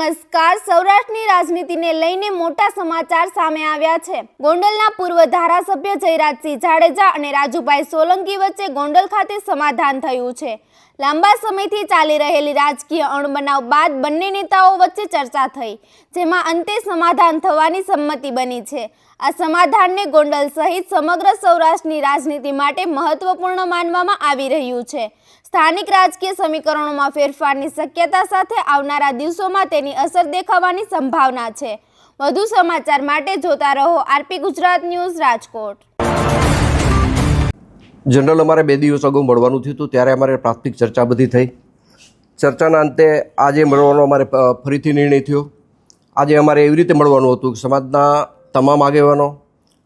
નમસ્કાર. સૌરાષ્ટ્રની રાજનીતિને લઈને મોટા સમાચાર સામે આવ્યા છે. ગોંડલના પૂર્વ ધારાસભ્ય જયરાજસિંહ જાડેજા અને રાજુભાઈ સોલંકી વચ્ચે ગોંડલ ખાતે સમાધાન થયું છે. લાંબા સમયથી ચાલી રહેલી રાજકીય અણબનાવ બાદ બંને નેતાઓ વચ્ચે ચર્ચા થઈ, જેમાં અંતે સમાધાન થવાની સંમતિ બની છે. આ સમાધાનને ગોંડલ સહિત સમગ્ર સૌરાષ્ટ્રની રાજનીતિ માટે મહત્વપૂર્ણ માનવામાં આવી રહ્યું છે. સ્થાનિક રાજકીય સમીકરણોમાં ફેરફારની શક્યતા સાથે આવનારા દિવસોમાં તેની અસર દેખાવાની સંભાવના છે. વધુ સમાચાર માટે જોતા રહો RP Gujarat news Rajkot. General અમારે બે દિવસ અગાઉ મળવાનું થયું હતું, ત્યારે અમારે પ્રાથમિક ચર્ચા બધી થઈ. ચર્ચાના અંતે આજે મળવાનો અમારે ફરીથી નિર્ણય થયો. આજે અમારે એવી રીતે મળવાનું હતું કે સમાજના તમામ આગેવાનો,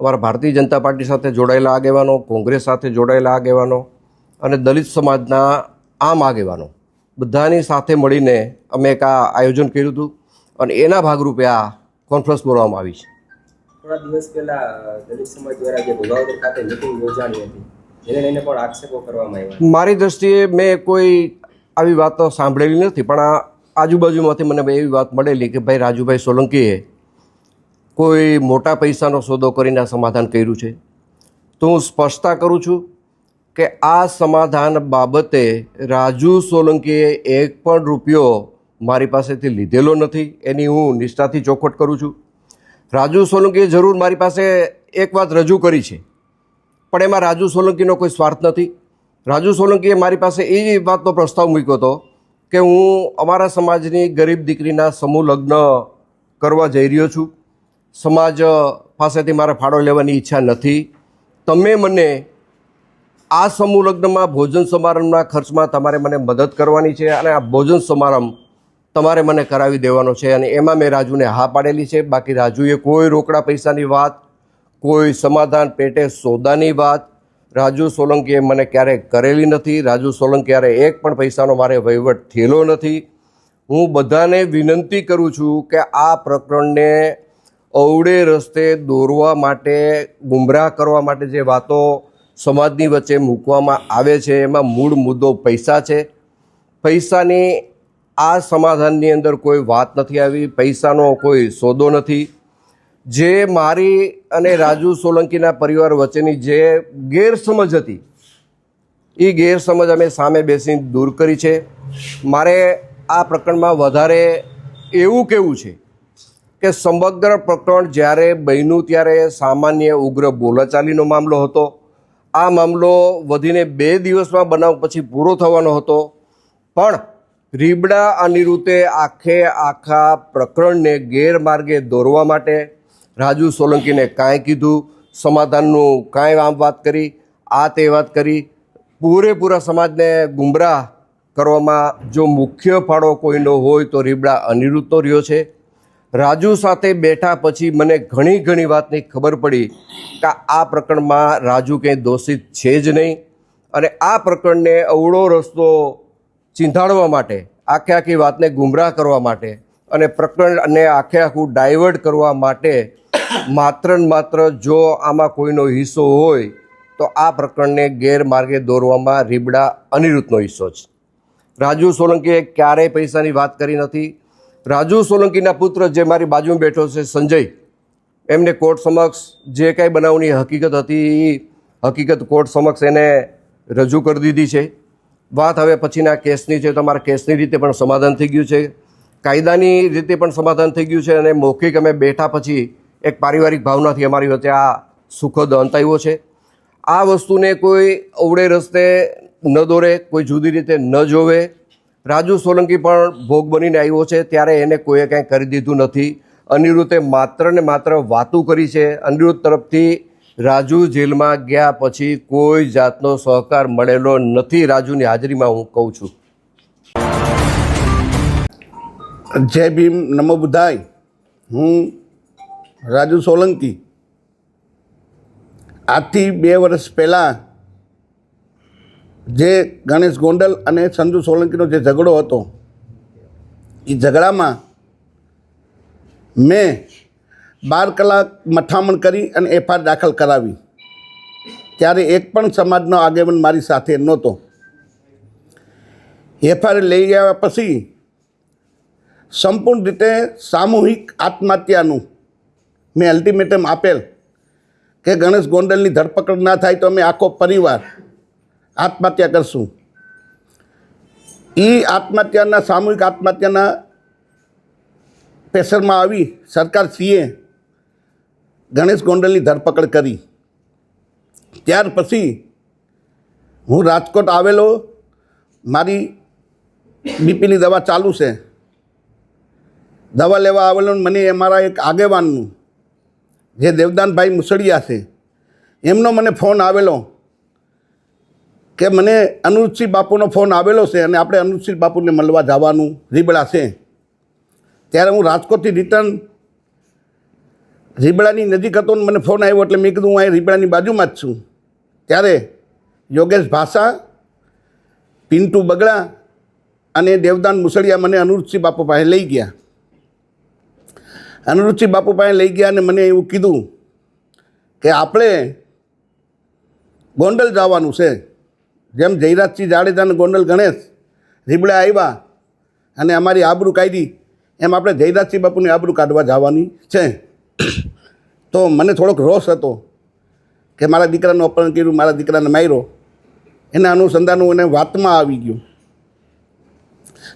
અમારા ભારતીય જનતા પાર્ટી સાથે જોડાયેલા આગેવાનો, કોંગ્રેસ સાથે જોડાયેલા આગેવાનો અને દલિત સમાજના આમ આગેવાનો બધાની સાથે મળીને અમે એક આ આયોજન કર્યું હતું અને એના ભાગરૂપે આ કોન્ફરન્સ બોલાવવામાં આવી છે. થોડા દિવસ પહેલા દલિત સમાજ દ્વારા જે ખાતે મિટિંગ યોજાણી હતી મારી દ્રષ્ટિએ મેં કોઈ આવી વાતો સાંભળેલી નથી, પણ આ આજુબાજુમાંથી મને એવી વાત મળેલી કે ભાઈ રાજુભાઈ સોલંકીએ કોઈ મોટા પૈસાનો સોદો કરીને આ સમાધાન કર્યું છે. તો હું સ્પષ્ટતા કરું છું કે આ સમાધાન બાબતે રાજુ સોલંકીએ એક પણ રૂપિયો મારી પાસેથી લીધેલો નથી, એની હું નિષ્ઠાથી ચોખવટ કરું છું. રાજુ સોલંકીએ જરૂર મારી પાસે એક વાત રજૂ કરી છે. પણ એમાં રાજુ સોલંકીનો કોઈ સ્વાર્થ નથી. રાજુ સોલંકીએ મારી પાસે એ વાતનો પ્રસ્તાવ મૂક્યો હતો કે હું અમારા સમાજની ગરીબ દીકરીના સમૂહ લગ્ન કરવા જઈ રહ્યો છું. સમાજ પાસેથી મારે ફાળો લેવાની ઈચ્છા નથી. તમે મને આ સમૂહ લગ્નમાં ભોજન સમારંભના ખર્ચમાં તમારે મને મદદ કરવાની છે અને આ ભોજન સમારંભ તમારે મને કરાવી દેવાનો છે અને એમાં મેં રાજુને હા પાડેલી છે. બાકી રાજુએ કોઈ રોકડા પૈસાની વાત કોઈ સમાધાન પેટે સોદાની વાત? રાજુ સોલંકીએ મને ક્યારેય કરેલી નથી. રાજુ સોલંકીયારે એક પણ પૈસાનો મારે વહીવટ થયેલો નથી. હું બધાને વિનંતી કરું છું કે આ પ્રકરણને અવડે રસ્તે દોરવા માટે, ગુમરાહ કરવા માટે જે વાતો સમાજની વચ્ચે મૂકવામાં આવે છે, એમાં મૂળ મુદ્દો પૈસા છે. પૈસાની આ સમાધાનની અંદર કોઈ વાત નથી આવી, પૈસાનો કોઈ સોદો નથી. જે મારી અને રાજુ સોલંકીના પરિવાર વચ્ચેની જે ગેરસમજ હતી એ ગેરસમજ અમે સામે બેસીને દૂર કરી છે. મારે આ પ્રકરણમાં વધારે એવું કહેવું છે કે સમગ્ર પ્રકરણ જ્યારે બન્યું ત્યારે સામાન્ય ઉગ્ર બોલાચાલીનો મામલો હતો. આ મામલો વધીને બે દિવસમાં બનાવ પછી પૂરો થવાનો હતો. પણ રીબડા અનિરુતે આખે આખા પ્રકરણને ગેરમાર્ગે દોરવા માટે રાજુ સોલંકીને કાંઈ કીધું, સમાધાનનું કાંઈ આમ વાત કરી, આ તે વાત કરી. પૂરેપૂરા સમાજને ગુમરાહ કરવામાં જો મુખ્ય ફાળો કોઈનો હોય તો રીબડા અનિરુદ્ધનો રહ્યો છે. રાજુ સાથે બેઠા પછી મને ઘણી ઘણી વાતની ખબર પડી કે આ પ્રકરણમાં રાજુ કંઈ દોષિત છે જ નહીં અને આ પ્રકરણને અવળો રસ્તો ચીંધાડવા માટે, આખે આખી વાતને ગુમરાહ કરવા માટે અને પ્રકરણને આખે આખું ડાયવર્ટ કરવા માટે માત્ર ને માત્ર જો આમાં કોઈનો હિસ્સો હોય, તો આ પ્રકરણને ગેરમાર્ગે દોરવામાં રીબડા અનિરુદ્ધનો હિસ્સો છે. રાજુ સોલંકીએ ક્યારેય પૈસાની વાત કરી નથી. રાજુ સોલંકીના પુત્ર જે મારી બાજુમાં બેઠો છે, સંજય, એમને કોર્ટ સમક્ષ જે કાંઈ બનાવની હકીકત હતી એ હકીકત કોર્ટ સમક્ષ એને રજૂ કરી દીધી છે. વાત હવે પછીના કેસની છે, તો અમારા કેસની રીતે પણ સમાધાન થઈ ગયું છે. કાયદાની રીતે પણ સમાધાન થઈ ગયું છે અને મૌખિક અમે બેઠા પછી એક પારિવારિક ભાવનાથી અમારી વચ્ચે આ સુખદ અંત આવ્યો છે. આ વસ્તુને કોઈ અવળે રસ્તે ન દોરે, કોઈ જુદી રીતે ન જોવે. રાજુ સોલંકી પણ ભોગ બનીને આવ્યો છે, ત્યારે એને કોઈએ કાંઈ કરી દીધું નથી. અનિરુદ્ધે માત્ર ને માત્ર વાતું કરી છે. અનિરુદ્ધ તરફથી રાજુ જેલમાં ગયા પછી કોઈ જાતનો સહકાર મળેલો નથી. રાજુની હાજરીમાં હું કહું છું. જય ભીમ, નમો બુધાય. હું રાજુ સોલંકી. આજથી બે વર્ષ પહેલાં જે ગણેશ ગોંડલ અને સંજુ સોલંકીનો જે ઝઘડો હતો, એ ઝઘડામાં મેં બાર કલાક મથામણ કરી અને એફઆઈઆર દાખલ કરાવી. ત્યારે એક પણ સમાજનો આગેવાન મારી સાથે નહોતો. એફઆઈઆર લઈ ગયા પછી સંપૂર્ણ રીતે સામૂહિક આત્મહત્યાનું મેં અલ્ટિમેટમ આપેલ કે ગણેશ ગોંડલની ધરપકડ ના થાય તો અમે આખો પરિવાર આત્મહત્યા કરશું. એ આત્મહત્યાના, સામૂહિક આત્મહત્યાના પ્રેશરમાં આવી સરકાર સીએ ગણેશ ગોંડલની ધરપકડ કરી. ત્યાર પછી હું રાજકોટ આવેલો, મારી બીપીની દવા ચાલુ છે. દવા લેવા આવેલો મને અમારા એક આગેવાનનું, જે દેવદાનભાઈ મુસળિયા છે, એમનો મને ફોન આવેલો કે મને અનુજસિંહ બાપુનો ફોન આવેલો છે અને આપણે અનુજસિંહ બાપુને મળવા જવાનું, રીબડા છે. ત્યારે હું રાજકોટથી રિટર્ન રીબડાની નજીક હતો મને ફોન આવ્યો એટલે મેં કીધું હું અહીં રીબડાની બાજુમાં જ છું. ત્યારે યોગેશ ભાષા, પિન્ટુ બગડા અને દેવદાન મુસળિયા મને અનુરુચિ બાપુ પાસે લઈ ગયા. અનુરુચિ બાપુ પાસે લઈ ગયા અને મને એવું કીધું કે આપણે ગોંડલ જવાનું છે. જેમ જયરાજસિંહ જાડેજા અને ગોંડલ ગણેશ રીબડા આવ્યા અને અમારી આબરૂ કાઢી, એમ આપણે જયરાજસિંહ બાપુની આબરૂ કાઢવા જવાની છે. તો મને થોડોક રોષ હતો કે મારા દીકરાનું અપહરણ કર્યું, મારા દીકરાને માર્યો. એના અનુસંધાનું એને વાતમાં આવી ગયું.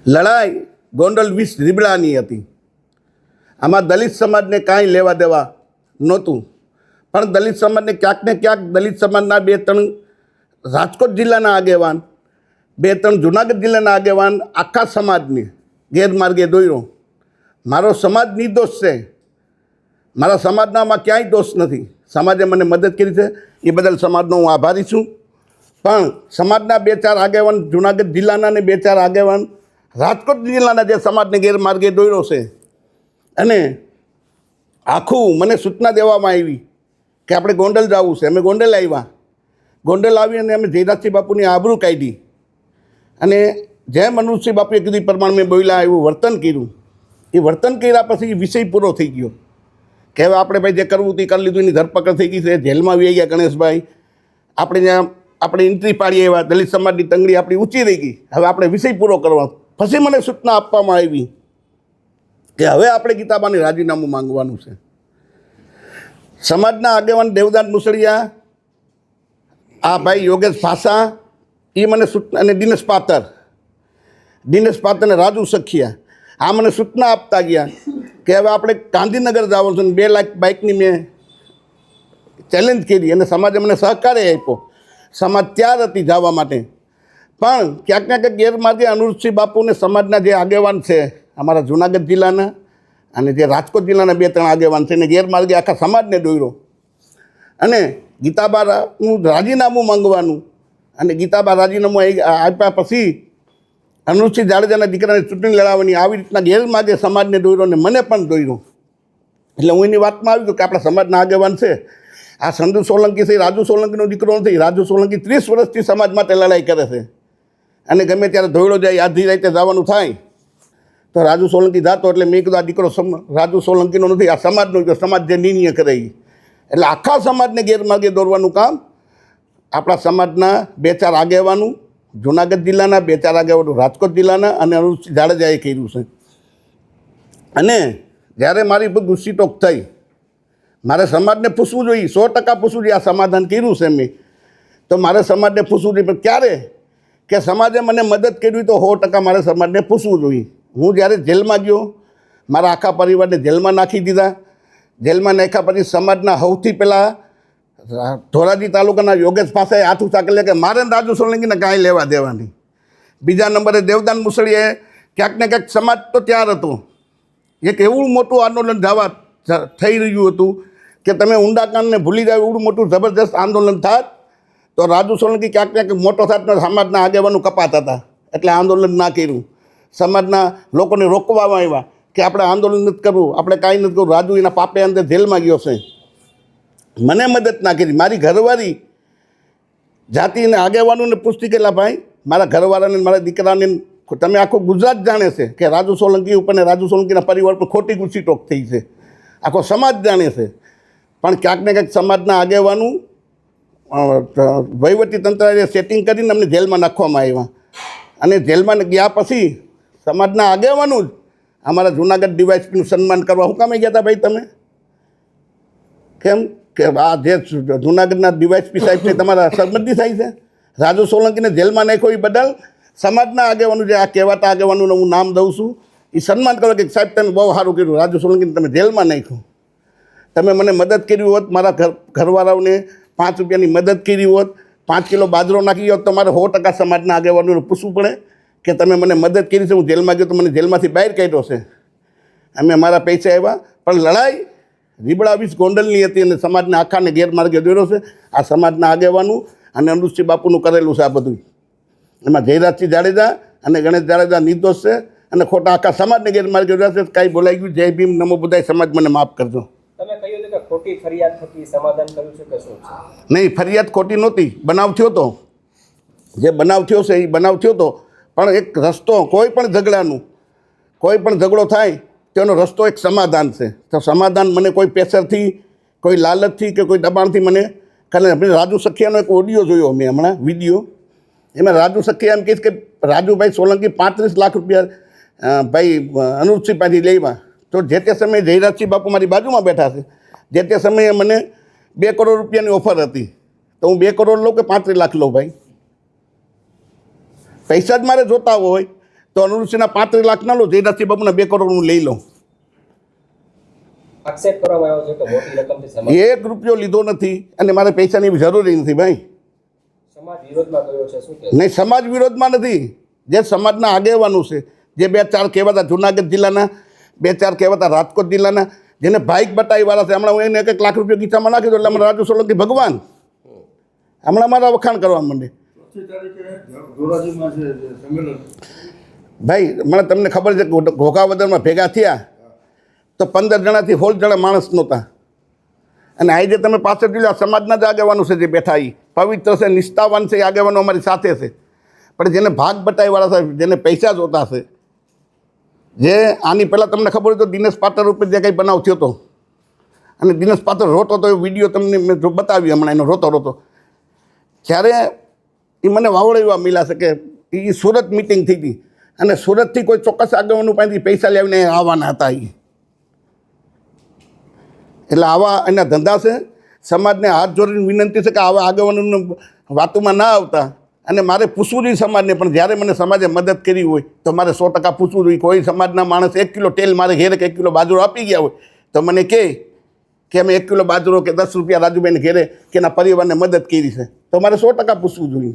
લડાઈ ગોંડલ વીસ રીબડાની હતી. આમાં દલિત સમાજને કાંઈ લેવા દેવા નહોતું. પણ દલિત સમાજને ક્યાંક ને ક્યાંક દલિત સમાજના બે ત્રણ રાજકોટ જિલ્લાના આગેવાન, બે ત્રણ જુનાગઢ જિલ્લાના આગેવાન આખા સમાજની ગેરમાર્ગે દોર્યો. મારો સમાજ નિર્દોષ છે. મારા સમાજનામાં ક્યાંય દોષ નથી. સમાજે મને મદદ કરી છે. એ બદલ સમાજનો હું આભારી છું. પણ સમાજના બે ચાર આગેવાન જુનાગઢ જિલ્લાના ને બે ચાર આગેવાન રાજકોટ જિલ્લાના જે સમાજને ગેરમાર્ગે દોર્યો છે અને આખું મને સૂચના દેવામાં આવી કે આપણે ગોંડલ જવું છે. અમે ગોંડલ આવ્યા. ગોંડલ આવી અને અમે જયરાજસિંહ બાપુની આબરૂ કાઢી. અને જેમ મનુષ્ય બાપુએ કીધું એ પ્રમાણે મેં બોલ્યા, એવું વર્તન કર્યું. એ વર્તન કર્યા પછી વિષય પૂરો થઈ ગયો. કે હવે આપણે ભાઈ જે કરવું તે કરી લીધું, એની ધરપકડ થઈ ગઈ છે. જેલમાં વી ગયા ગણેશભાઈ. આપણે ત્યાં આપણે એન્ટ્રી પાડીએ એવા દલિત સમાજની તંગડી આપણી ઊંચી રહી ગઈ. હવે આપણે વિષય પૂરો કરવા. પછી મને સૂચના આપવામાં આવી. કે હવે આપણે ગીતાબાને રાજીનામું માંગવાનું છે. સમાજના આગેવાન દેવદાન મુસળિયા, આ ભાઈ યોગેશ ફાસા એ મને સૂચના અને દિનેશ પાતર. દિનેશ પાતર અને રાજુ સખિયા, આ મને સૂચના આપતા ગયા કે હવે આપણે ગાંધીનગર જવાનું છે ને બે લાખ બાઇકની મેં ચેલેન્જ કરી અને સમાજે મને સહકારે આપ્યો. સમાજ ત્યાર હતી જવા માટે. પણ ક્યાંક ક્યાંક ગેરમાર્ગે અનુરૂપસિંહ બાપુને સમાજના જે આગેવાન છે અમારા જુનાગઢ જિલ્લાના અને જે રાજકોટ જિલ્લાના બે ત્રણ આગેવાન છે એને ગેરમાર્ગે આખા સમાજને દોર્યો અને ગીતાબાનું રાજીનામું માંગવાનું અને ગીતાબા રાજીનામું આપ્યા પછી અનુસૂચિત જાડેજાના દીકરાને ચૂંટણી લડાવવાની આવી રીતના ગેરમાર્ગે સમાજને દોર્યો અને મને પણ દોર્યો એટલે હું એની વાતમાં આવી ગયો કે આપણા સમાજના આગેવાન છે. આ સંધુ સોલંકી છે રાજુ સોલંકીનો દીકરો નથી. રાજુ સોલંકી ત્રીસ વર્ષથી સમાજ માટે લડાઈ કરે છે. અને ગમે ત્યારે ધોયડો જાય, આધી રાતે જવાનું થાય. તો રાજુ સોલંકી જાતો એટલે મેં કીધું, આ દીકરો રાજુ સોલંકીનો નથી, આ સમાજનો સમાજ જે નિર્ણય કરે. એટલે આખા સમાજને ગેરમાર્ગે દોરવાનું કામ, આપણા સમાજના બે ચાર આગેવાનું, જુનાગઢ જિલ્લાના બે ચાર આગેવાનું, રાજકોટ જિલ્લાના અને અનુસૂચિત જાડેજાએ કર્યું છે. અને જ્યારે મારી પર ગુસ્સીટોક થઈ, મારે સમાજને પૂછવું જોઈએ, સો ટકા પૂછવું જોઈએ આ સમાધાન કર્યું છે મેં. તો મારે સમાજને પૂછવું જોઈએ, પણ ક્યારે? કે સમાજે મને મદદ કરવી તો સો ટકા મારે સમાજને પૂછવું જોઈએ. હું જ્યારે જેલમાં ગયો, મારા આખા પરિવારને જેલમાં નાખી દીધા. જેલમાં નાખ્યા પછી સમાજના સૌથી પહેલાં ધોરાજી તાલુકાના યોગેશ પાસે હાથ ઊંચા કરી કે મારે રાજુ સોલંકીને કાંઈ લેવા દેવાની. બીજા નંબરે દેવદાન મુસળીએ ક્યાંક ને ક્યાંક સમાજ તો ત્યાર હતો. એક એવું મોટું આંદોલન જવા થઈ રહ્યું હતું કે તમે ઊંડાકાંડને ભૂલી જાવ એવું મોટું જબરદસ્ત આંદોલન થાત, તો રાજુ સોલંકી ક્યાંક ક્યાંક મોટો થાત સમાજના આગેવાનો કપાતા હતા. એટલે આંદોલન ના કર્યું. સમાજના લોકોને રોકવામાં આવ્યા કે આપણે આંદોલન નથી કરવું, આપણે કાંઈ નથી કરવું, રાજુ એના પાપે અંદર જેલમાં ગયો છે. મને મદદ ના કરી. મારી ઘરવાળી જાતિને આગેવાનોને પૂછતી કેટલા ભાઈ, મારા ઘરવાળાને, મારા દીકરાને, તમે આખું ગુજરાત જાણે છે કે રાજુ સોલંકી ઉપર ને રાજુ સોલંકીના પરિવાર પર ખોટી ગુસ્સી ટોક થઈ છે. આખો સમાજ જાણે છે. પણ ક્યાંક ને ક્યાંક સમાજના આગેવાનું વહીવટી તંત્રએ સેટિંગ કરીને અમને જેલમાં નાખવામાં આવ્યા. અને જેલમાં ગયા પછી સમાજના આગેવાનું જ અમારા જુનાગઢ ડીવાયસપીનું સન્માન કરવા હું કામે ગયા હતા ભાઈ તમે? કેમ? કે આ જે જુનાગઢના ડીવાયસપી સાહેબને તમારા સંબંધી સાહેબ છે? રાજુ સોલંકીને જેલમાં નાખ્યો એ બદલ સમાજના આગેવાનું જે આ કહેવાતા આગેવાનું હું નામ દઉં છું એ સન્માન કરો કે સાહેબ તમે બહુ સારું કર્યું, રાજુ સોલંકીને તમે જેલમાં નાખ્યું. તમે મને મદદ કરી હોત, મારા ઘર, ઘરવાળાઓને પાંચ રૂપિયાની મદદ કરી હોત, પાંચ કિલો બાજરો નાખી હોત, તો મારે સો ટકા સમાજના આગેવાનોને પૂછવું પડે. કે તમે મને મદદ કરી છે હું જેલમાં ગયો તો મને જેલમાંથી બહાર કાઢ્યો છે. અમે મારા પૈસા આવ્યા પણ લડાઈ રીબડા વીસ ગોંડલની હતી અને સમાજના આખાને ગેરમાર્ગે દોર્યો છે. આ સમાજના આગેવાનું અને અનુષ્ઠી બાપુનું કરેલું છે આ બધું એમાં જયરાજસિંહ જાડેજા અને ગણેશ જાડેજા નિર્દોષ છે અને ખોટા આખા સમાજને ગેરમાર્ગે દોર્યા છે. કાંઈ બોલાઈ ગયું જય ભીમ નમો બધાય સમાજ મને માફ કરજો. તમે કહ્યું કે ખોટી ફરિયાદ થકી સમાધાન કર્યું છે કે શું નહીં ફરિયાદ ખોટી નહોતી. બનાવ થયો તો. જે બનાવ થયો છે એ બનાવ થયો તો. પણ એક રસ્તો કોઈ પણ ઝઘડાનું, કોઈ પણ ઝઘડો થાય, તેનો રસ્તો એક સમાધાન છે. તો સમાધાન મને કોઈ પ્રેશરથી, કોઈ લાલચથી કે કોઈ દબાણથી મને, ખાલી આપણે રાજુ સખિયાનો એક ઓડિયો જોયો મેં હમણાં વીડિયો એમાં રાજુ સખિયા એમ કહીશ કે રાજુભાઈ સોલંકી પાંત્રીસ લાખ રૂપિયા ભાઈ અનુપસિંહ પાસેથી લેવા. તો જે તે સમયે જયરાજસિંહ બાપુ મારી બાજુમાં બેઠા છે, જે તે સમયે મને બે કરોડ રૂપિયાની ઓફર હતી. તો હું બે કરોડ લઉં કે પાંત્રીસ લાખ લઉં ભાઈ? પૈસા જ મારે જોતા હોય તો અનુરૂષિના પાંત્રીસ લાખ ના લો જયરાજસિંહ બાપુના બે કરોડ હું લઈ લઉં. એક રૂપિયો લીધો નથી અને મારે પૈસાની જરૂરી નથી ભાઈ. નહીં સમાજ વિરોધમાં નથી. જે સમાજના આગેવાનો છે જે બે ચાર કહેવાતા જુનાગઢ જિલ્લાના બે ચાર કહેવાતા રાજકોટ જિલ્લાના જેને બાઇક બતાવી વાળા છે હમણાં હું એને એક લાખ રૂપિયા ગીતામાં નાખી એટલે અમારા રાજુ સોલંકી ભગવાન. હમણાં મારા વખાણ કરવા માંડે. ભાઈ મને તમને ખબર છે કે ઘોઘાવદરમાં ભેગા થયા તો પંદર જણાથી સોળ જણા માણસ નહોતા. અને આજે તમે પાછળ જોયું આ સમાજના જ આગેવાનો છે જે બેઠા એ પવિત્ર છે નિષ્ઠાવાન છે એ આગેવાનો અમારી સાથે છે. પણ જેને ભાગ બટાઈવાળા છે જેને પૈસા જોતા છે જે આની પહેલાં તમને ખબર હોય તો દિનેશ પાટર ઉપર જે કંઈ બનાવ થયો હતો. અને દિનેશ પાત્ર રોતો તો એ વીડિયો તમને મેં જો બતાવી હમણાં એનો રોતો રોતો. જ્યારે એ મને વાવડેવા મિલા છે કે એ સુરત મિટિંગ થઈ હતી. અને સુરતથી કોઈ ચોક્કસ આગળનું પાસેથી પૈસા લાવીને આવવાના હતા એ એટલે આવા એના ધંધા છે. સમાજને હાથ જોડીને વિનંતી છે કે આવા આગેવાનોને વાતોમાં ના આવતા. અને મારે પૂછવું જોઈએ સમાજને, પણ જ્યારે મને સમાજે મદદ કરી હોય, તો મારે સો ટકા પૂછવું જોઈએ. કોઈ સમાજના માણસ એક કિલો તેલ મારે ઘેરે કે એક કિલો બાજરો આપી ગયા હોય, તો મને કે અમે એક કિલો બાજરો કે દસ રૂપિયા રાજુભાઈને ઘેરે કે એના પરિવારને મદદ કરી છે. તો મારે સો ટકા પૂછવું જોઈએ.